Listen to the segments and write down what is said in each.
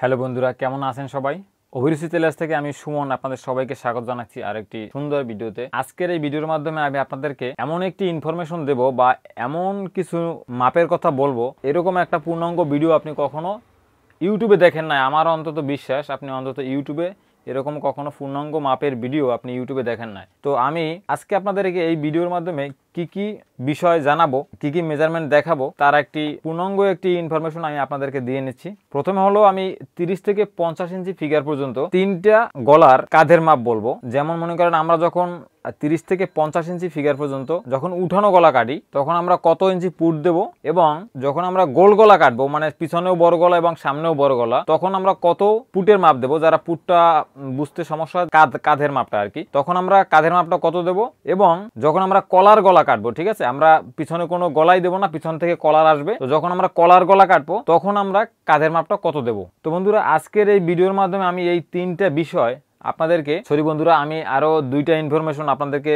Hello বন্ধুরা, কেমন আছেন সবাই? অভিরুচি তেলাস থেকে আমি সুমন আপনাদের সবাইকে স্বাগত জানাচ্ছি আর একটি সুন্দর ভিডিওতে। আজকের এই ভিডিওর মাধ্যমে আমি আপনাদেরকে এমন একটি ইনফরমেশন দেব বা এমন কিছু মাপের কথা বলব। এরকম একটা পূর্ণাঙ্গ ভিডিও আপনি কখনো ইউটিউবে দেখেন না আমার অন্তত বিশ্বাস, আপনি অন্তত ইউটিউবে এরকম কখনো পূর্ণাঙ্গ মাপের ভিডিও আপনি ইউটিউবে দেখেন নাই। তো আমি আজকে আপনাদেরকে এই ভিডিওর মাধ্যমে কি কি বিষয় জানাব, কি কি মেজারমেন্ট দেখাবো, তার একটি পূর্ণাঙ্গ একটি ইনফরমেশন আমি আপনাদেরকে দিয়ে নিচ্ছি। প্রথমে হলো আমি তিরিশ থেকে পঞ্চাশ ইঞ্চি ফিগার পর্যন্ত তিনটা গলার কাঁধের মাপ বলব। যেমন মনে করেন আমরা যখন তিরিশ থেকে পঞ্চাশ ইঞ্চি ফিগার পর্যন্ত যখন উঠানো গলা কাটি, তখন আমরা কত ইঞ্চি পুট দেব এবং যখন আমরা গোল গলা কাটবো মানে পিছনেও বড় গলা এবং সামনেও বড় গলা, তখন আমরা কত পুটের মাপ দেবো, যারা পুটটা বুঝতে সমস্যা কাঁধ কাঁধের মাপটা আর কি। তখন আমরা কাঁধের মাপটা কত দেব এবং যখন আমরা কলার গলা কাটবো, ঠিক আছে আমরা পিছনে কোনো গলাই দেবো না, পিছন থেকে কলার আসবে। তো যখন আমরা কলার গলা কাটবো, তখন আমরা কাঁধের মাপটা কত দেব? তো বন্ধুরা, আজকের এই ভিডিওর মাধ্যমে আমি এই তিনটা বিষয় আপনাদেরকে, সরি বন্ধুরা, আমি আরও দুইটা ইনফরমেশন আপনাদেরকে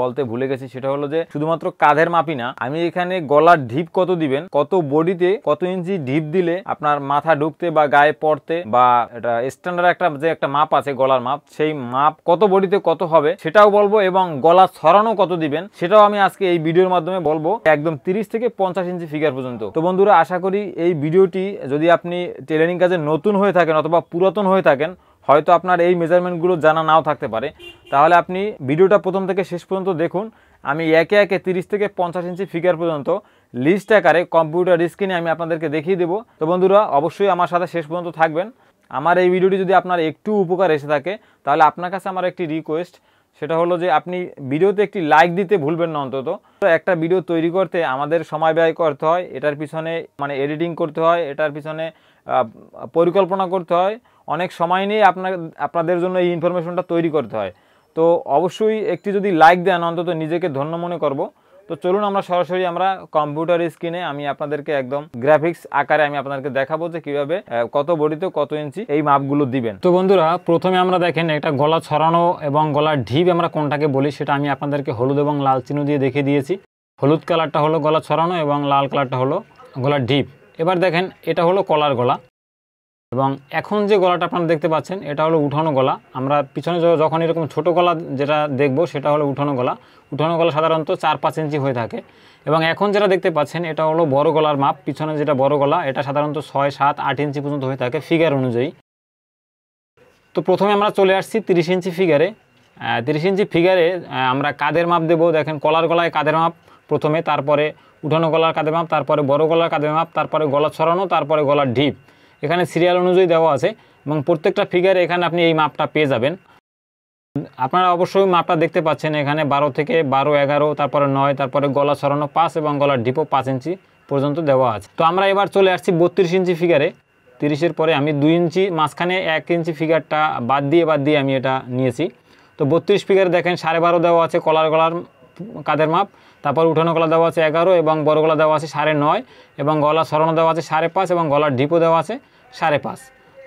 বলতে ভুলে গেছি। সেটা হলো যে, শুধুমাত্র কাঁধের মাপি না, আমি এখানে গলার ঢিপ কত দিবেন, কত বডিতে কত ইঞ্চি ঢিপ দিলে আপনার মাথা ঢুকতে বা গায়ে পড়তে বা এটা স্ট্যান্ডার্ড একটা যে একটা মাপ আছে গলার মাপ, সেই মাপ কত বডিতে কত হবে সেটাও বলব এবং গলা ছড়ানো কত দিবেন, সেটাও আমি আজকে এই ভিডিওর মাধ্যমে বলব, একদম তিরিশ থেকে পঞ্চাশ ইঞ্চি ফিগার পর্যন্ত। তো বন্ধুরা, আশা করি এই ভিডিওটি যদি আপনি টেলারিং কাজে নতুন হয়ে থাকেন অথবা পুরাতন হয়ে থাকেন হয়তো আপনার এই মেজারমেন্টগুলো জানা নাও থাকতে পারে। তাহলে আপনি ভিডিওটা প্রথম থেকে শেষ পর্যন্ত দেখুন। আমি একে একে তিরিশ থেকে পঞ্চাশ ইঞ্চি ফিগার পর্যন্ত লিস্ট আকারে কম্পিউটার স্ক্রিনে আমি আপনাদেরকে দেখিয়ে দেবো। তো বন্ধুরা, অবশ্যই আমার সাথে শেষ পর্যন্ত থাকবেন। আমার এই ভিডিওটি যদি আপনার একটু উপকার এসে থাকে, তাহলে আপনার কাছে আমার একটি রিকোয়েস্ট সেটা হলো যে আপনি ভিডিওতে একটি লাইক দিতে ভুলবেন না অন্তত। একটা ভিডিও তৈরি করতে আমাদের সময় ব্যয় করতে হয়। এটার পিছনে মানে এডিটিং করতে হয়। এটার পিছনে পরিকল্পনা করতে হয়। অনেক সময় নিয়ে আপনার, আপনাদের জন্য এই ইনফরমেশনটা তৈরি করতে হয়। তো অবশ্যই একটি যদি লাইক দেন, অন্তত নিজেকে ধন্য মনে করব। তো চলুন আমরা সরাসরি আমরা কম্পিউটার স্ক্রিনে আমি আপনাদেরকে একদম গ্রাফিক্স আকারে আমি আপনাদেরকে দেখাবো যে কীভাবে কত বডিতে কত ইঞ্চি এই মাপগুলো দিবেন। তো বন্ধুরা, প্রথমে আমরা দেখেন একটা গলা ছড়ানো এবং গলার ঢিপ আমরা কোনটাকে বলি সেটা আমি আপনাদেরকে হলুদ এবং লাল চিহ্ন দিয়ে দেখিয়ে দিয়েছি। হলুদ কালারটা হলো গলা ছড়ানো এবং লাল কালারটা হলো গলার ঢিপ। এবার দেখেন এটা হলো কলার গলা। এবং এখন যে গলাটা আপনারা দেখতে পাচ্ছেন, এটা হলো উঠানো গলা। আমরা পিছনে যখন এরকম ছোট গলা যেটা দেখব, সেটা হলো উঠানো গলা। উঠানো গলা সাধারণত চার পাঁচ ইঞ্চি হয়ে থাকে। এবং এখন যেটা দেখতে পাচ্ছেন, এটা হলো বড় গলার মাপ। পিছনে যেটা বড় গলা, এটা সাধারণত ছয়, সাত, আট ইঞ্চি পর্যন্ত হয়ে থাকে ফিগার অনুযায়ী। তো প্রথমে আমরা চলে আসছি তিরিশ ইঞ্চি ফিগারে। তিরিশ ইঞ্চি ফিগারে আমরা কাদের মাপ দেবো? দেখেন, কলার গলায় কাদের মাপ প্রথমে, তারপরে উঠানো গলার কাদের মাপ, তারপরে বড় গলার কাদের মাপ, তারপরে গলা ছড়ানো, তারপরে গলার ঢিপ। এখানে সিরিয়াল অনুযায়ী দেওয়া আছে এবং প্রত্যেকটা ফিগারে এখানে আপনি এই মাপটা পেয়ে যাবেন। আপনারা অবশ্যই মাপটা দেখতে পাচ্ছেন এখানে বারো থেকে বারো, এগারো, তারপরে নয়, তারপরে গলা ছড়ানো পাঁচ এবং গলার ডিপো পাঁচ ইঞ্চি পর্যন্ত দেওয়া আছে। তো আমরা এবার চলে আসছি বত্রিশ ইঞ্চি ফিগারে তিরিশের পরে আমি দুই ইঞ্চি, মাঝখানে এক ইঞ্চি ফিগারটা বাদ দিয়ে বাদ দিয়ে আমি এটা নিয়েছি। তো বত্রিশ ফিগারে দেখেন সাড়ে বারো দেওয়া আছে কলার গলার কাদের মাপ তারপর উঠানো গলা দেওয়া আছে এগারো এবং বড় গলা দেওয়া আছে সাড়ে নয় এবং গলা সরানো দেওয়া আছে সাড়ে পাঁচ এবং গলার ডিপো দেওয়া আছে সাড়ে পাঁচ।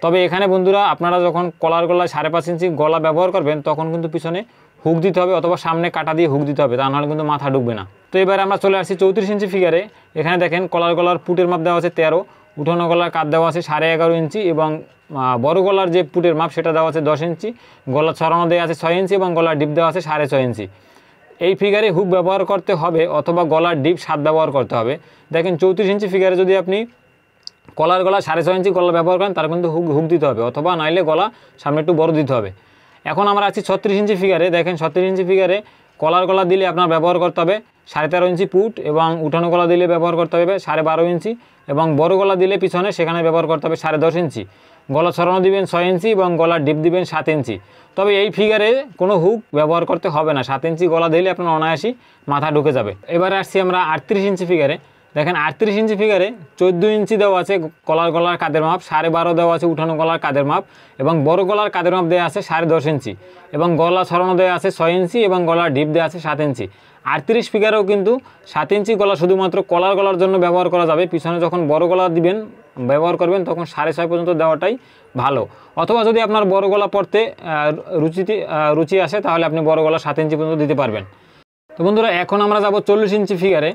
তবে এখানে বন্ধুরা আপনারা যখন কলার গলায় সাড়ে পাঁচ ইঞ্চি গলা ব্যবহার করবেন, তখন কিন্তু পিছনে হুক দিতে হবে অথবা সামনে কাটা দিয়ে হুক দিতে হবে, তা নাহলে কিন্তু মাথা ঢুকবে না। তো এবার আমরা চলে আসছি চৌত্রিশ ইঞ্চি ফিগারে এখানে দেখেন কলার গলার পুটের মাপ দেওয়া আছে তেরো, উঠানো গলার কাঠ দেওয়া আছে সাড়ে এগারো ইঞ্চি এবং বড় গলার যে পুটের মাপ সেটা দেওয়া আছে দশ ইঞ্চি, গলা ছড়ানো দেওয়া আছে ছয় ইঞ্চি এবং গলার ডিপ দেওয়া আছে সাড়ে ছয় ইঞ্চি। এই ফিগারে হুক ব্যবহার করতে হবে অথবা গলার ডিপ সাত ব্যবহার করতে হবে। দেখেন চৌত্রিশ ইঞ্চি ফিগারে যদি আপনি কলার গলা সাড়ে ছয় ইঞ্চি গলা ব্যবহার করেন তার কিন্তু হুক হুক দিতে হবে, অথবা নাইলে গলা সামনে একটু বড় দিতে হবে। এখন আমরা আছি ছত্রিশ ইঞ্চি ফিগারে দেখেন ছত্রিশ ইঞ্চি ফিগারে কলার গলা দিলে আপনার ব্যবহার করতে হবে সাড়ে তেরো ইঞ্চি পুট এবং উঠানো গলা দিলে ব্যবহার করতে হবে সাড়ে বারো ইঞ্চি এবং বড় গলা দিলে পিছনে, সেখানে ব্যবহার করতে হবে সাড়ে দশ ইঞ্চি গলা ছড়ানো দিবেন ছয় ইঞ্চি এবং গলার ডিপ দিবেন সাত ইঞ্চি। তবে এই ফিগারে কোনো হুক ব্যবহার করতে হবে না। সাত ইঞ্চি গলা দিলে আপনার অনায়াসি মাথা ঢুকে যাবে। এবারে আসছি আমরা আটত্রিশ ইঞ্চি ফিগারে দেখেন আটত্রিশ ইঞ্চি ফিগারে চোদ্দ ইঞ্চি দেওয়া আছে গলার গলার কাদের মাপ, সাড়ে বারো দেওয়া আছে উঠানো গলার কাদের মাপ এবং বড় গলার কাদের মাপ দেওয়া আছে সাড়ে দশ ইঞ্চি এবং গলা ছড়ানো দেওয়া আছে ছয় ইঞ্চি এবং গলার ডিপ দেওয়া আছে সাত ইঞ্চি। আটত্রিশ ফিগারেও কিন্তু সাত ইঞ্চি গলা শুধুমাত্র কলার গলার জন্য ব্যবহার করা যাবে। পিছনে যখন বড় গলা দিবেন, ব্যবহার করবেন, তখন সাড়ে ছয় পর্যন্ত দেওয়াটাই ভালো। অথবা যদি আপনার বড় গলা পড়তে রুচিতে রুচি আসে, তাহলে আপনি বড় গলা সাত ইঞ্চি পর্যন্ত দিতে পারবেন। তো বন্ধুরা, এখন আমরা যাব চল্লিশ ইঞ্চি ফিগারে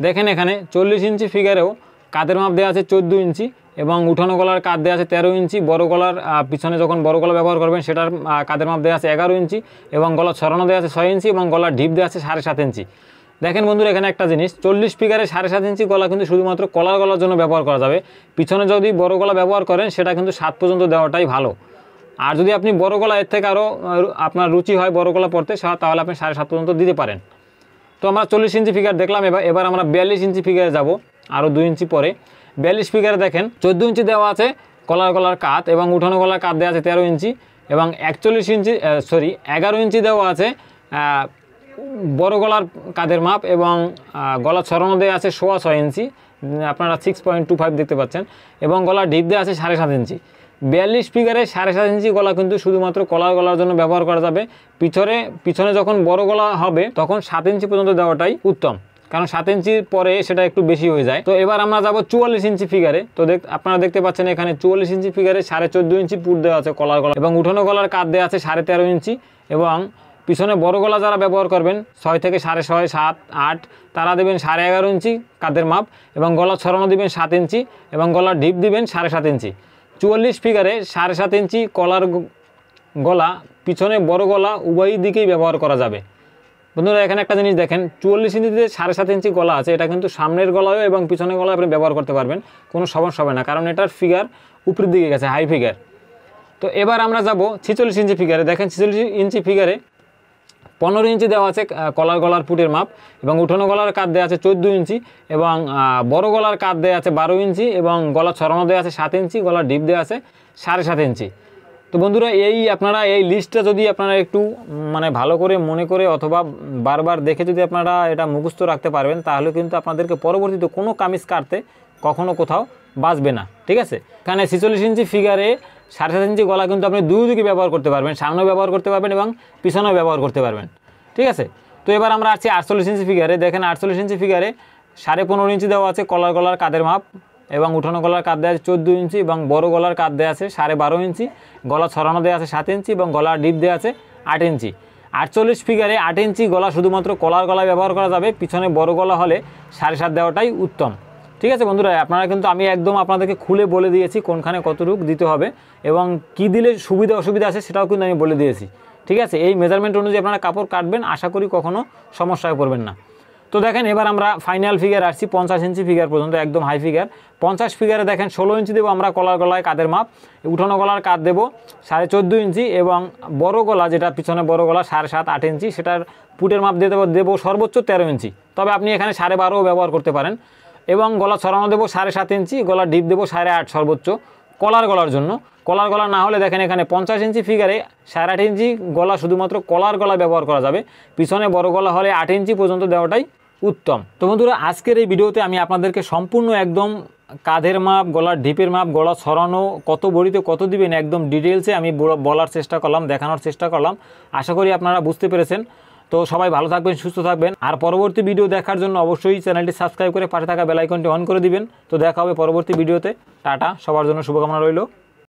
দেখেন এখানে চল্লিশ ইঞ্চি ফিগারেও কাদের মাপ দেওয়া আছে চোদ্দ ইঞ্চি এবং উঠানো গলার কাঁধ দেওয়া আছে তেরো ইঞ্চি, বড় গলার পিছনে যখন বড় গলা ব্যবহার করবেন সেটার কাঁধের মাপ দেওয়া আছে এগারো ইঞ্চি এবং গলা ছড়ানো দেওয়া আছে ছয় ইঞ্চি এবং গলার ঢিপ দেওয়া আছে সাড়ে সাত ইঞ্চি। দেখেন বন্ধুরা এখানে একটা জিনিস, চল্লিশ ফিগারে সাড়ে সাত ইঞ্চি গলা কিন্তু শুধুমাত্র কলার গলার জন্য ব্যবহার করা যাবে। পিছনে যদি বড় গলা ব্যবহার করেন সেটা কিন্তু সাত পর্যন্ত দেওয়াটাই ভালো। আর যদি আপনি বড় গলা এর থেকে আরও আপনার রুচি হয় বড় গলা পড়তে তাহলে আপনি সাড়ে সাত পর্যন্ত দিতে পারেন। তো আমরা চল্লিশ ইঞ্চি ফিগার দেখলাম, এবার এবার আমরা বিয়াল্লিশ ইঞ্চি ফিগারে যাব আরও দুই ইঞ্চি পরে। বিয়াল্লিশ ফিগারে দেখেন, চোদ্দ ইঞ্চি দেওয়া আছে কলার গলার কাত এবং উঠানো গলার কাত দেওয়া আছে তেরো ইঞ্চি এবং একচল্লিশ ইঞ্চি সরি এগারো ইঞ্চি দেওয়া আছে বড় গলার কাঁধের মাপ এবং গলা ছড়ানো দেওয়া আছে সোয়া ছয় ইঞ্চি। আপনারা সিক্স পয়েন্ট টু ফাইভ দেখতে পাচ্ছেন এবং গলার ডিপ দেওয়া আছে সাড়ে সাত ইঞ্চি। বিয়াল্লিশ ফিগারে সাড়ে সাত ইঞ্চি গলা কিন্তু শুধুমাত্র কলার গলার জন্য ব্যবহার করা যাবে। পিছনে পিছনে যখন বড় গলা হবে, তখন সাত ইঞ্চি পর্যন্ত দেওয়াটাই উত্তম। কারণ সাত ইঞ্চির পরে সেটা একটু বেশি হয়ে যায়। তো এবার আমরা যাব চুয়াল্লিশ ইঞ্চি ফিগারে। তো দেখ, আপনারা দেখতে পাচ্ছেন এখানে চুয়াল্লিশ ইঞ্চি ফিগারে সাড়ে চোদ্দ ইঞ্চি পুট দেওয়া আছে কলার গলা। এবং উঠানো গলার কাঠ দেওয়া আছে সাড়ে তেরো ইঞ্চি। এবং পিছনে বড় গলা যারা ব্যবহার করবেন, ছয় থেকে সাড়ে ছয়, সাত, আট, তারা দেবেন সাড়ে এগারো ইঞ্চি কাঁধের মাপ। এবং গলা ছড়ানো দিবেন সাত ইঞ্চি। এবং গলার ঢিপ দিবেন সাড়ে সাত ইঞ্চি। চুয়াল্লিশ ফিগারে সাড়ে সাত ইঞ্চি কলার গলা, পিছনে বড় গলা, উভয় দিকেই ব্যবহার করা যাবে। বন্ধুরা, এখানে একটা জিনিস দেখেন, চুয়াল্লিশ ইঞ্চিতে সাড়ে সাত ইঞ্চি গলা আছে, এটা কিন্তু সামনের গলায়ও এবং পিছনের গলায় আপনি ব্যবহার করতে পারবেন, কোনো সমস্যা হবে না, কারণ এটার ফিগার উপরের দিকে গেছে, হাই ফিগার। তো এবার আমরা যাব ছেচল্লিশ ইঞ্চি ফিগারে, দেখেন ছেচল্লিশ ইঞ্চি ফিগারে পনেরো ইঞ্চি দেওয়া আছে কলার গলার পুটের মাপ এবং উঠোনো গলার কাঠ দেওয়া আছে চোদ্দ ইঞ্চি এবং বড় গলার কাঠ দেওয়া আছে বারো ইঞ্চি এবং গলা ছড়ানো দেওয়া আছে সাত ইঞ্চি, গলার ডিপ দেওয়া আছে সাড়ে সাত ইঞ্চি। তো বন্ধুরা, এই আপনারা এই লিস্টটা যদি আপনারা একটু মানে ভালো করে মনে করে অথবা বারবার দেখে যদি আপনারা এটা মুখস্থ রাখতে পারবেন, তাহলে কিন্তু আপনাদেরকে পরবর্তীতে কোনো কামিজ কাটতে কখনো কোথাও বাঁচবে না। ঠিক আছে? এখানে ছেচল্লিশ ইঞ্চি ফিগারে সাড়ে সাত ইঞ্চি গলা কিন্তু আপনি দুই দিকে ব্যবহার করতে পারবেন, সামনেও ব্যবহার করতে পারবেন এবং পিছনেও ব্যবহার করতে পারবেন। ঠিক আছে? তো এবার আমরা আসছি আটচল্লিশ ইঞ্চি ফিগারে দেখেন আটচল্লিশ ইঞ্চি ফিগারে সাড়ে পনেরো ইঞ্চি দেওয়া আছে কলার গলার কাদের মাপ এবং উঠানো গলার কাঁধ দেওয়া আছে চোদ্দ ইঞ্চি এবং বড় গলার কাঁধ দেওয়া আছে সাড়ে বারো ইঞ্চি। গলা ছড়ানো দেওয়া আছে সাত ইঞ্চি এবং গলার ডিপ দেওয়া আছে আট ইঞ্চি। আটচল্লিশ ফিগারে আট ইঞ্চি গলা শুধুমাত্র কলার গলায় ব্যবহার করা যাবে, পিছনে বড় গলা হলে সাড়ে সাত দেওয়াটাই উত্তম। ঠিক আছে বন্ধুরা, আপনারা কিন্তু আমি একদম আপনাদেরকে খুলে বলে দিয়েছি কোনখানে কতটুকু দিতে হবে এবং কি দিলে সুবিধা অসুবিধা আছে সেটাও কিন্তু আমি বলে দিয়েছি। ঠিক আছে, এই মেজারমেন্ট অনুযায়ী আপনারা কাপড় কাটবেন, আশা করি কখনো সমস্যায় পড়বেন না। তো দেখেন, এবার আমরা ফাইনাল ফিগার আসছি, পঞ্চাশ ইঞ্চি ফিগার পর্যন্ত, একদম হাই ফিগার পঞ্চাশ ফিগারে দেখেন, ষোলো ইঞ্চি দেবো আমরা কলার গলায় কাদের মাপ, উঠানো গলার কাঁধ দেবো সাড়ে চোদ্দ ইঞ্চি এবং বড় গলা যেটা পিছনে বড় গলা সাড়ে সাত, আট ইঞ্চি সেটার পুটের মাপ দিয়ে দেবো দেবো সর্বোচ্চ তেরো ইঞ্চি তবে আপনি এখানে সাড়ে বারোও ব্যবহার করতে পারেন। এবং গলা ছড়ানো দেবো সাড়ে সাত ইঞ্চি গলার ডিপ দেবো সাড়ে আট সর্বোচ্চ। কলার গলার জন্য। কলার গলা না হলে দেখেন এখানে পঞ্চাশ ইঞ্চি ফিগারে সাড়ে আট ইঞ্চি গলা শুধুমাত্র কলার গলা ব্যবহার করা যাবে। পিছনে বড় গলা হলে আট ইঞ্চি পর্যন্ত দেওয়াটাই উত্তম। তো বন্ধুরা, আজকের এই ভিডিওতে আমি আপনাদেরকে সম্পূর্ণ একদম কাঁধের মাপ, গলার ঢিপের মাপ, গলা ছড়ানো, কত বড়িতে কত দিবেন একদম ডিটেলসে আমি বল- বলার চেষ্টা করলাম, দেখানোর চেষ্টা করলাম। আশা করি আপনারা বুঝতে পেরেছেন। তো সবাই ভালো থাকবেন, সুস্থ থাকবেন। আর পরবর্তী ভিডিও দেখার জন্য অবশ্যই চ্যানেলটি সাবস্ক্রাইব করে পাশে থাকা বেলাইকনটি অন করে দিবেন। তো দেখা হবে পরবর্তী ভিডিওতে। টাটা, সবার জন্য শুভকামনা রইল।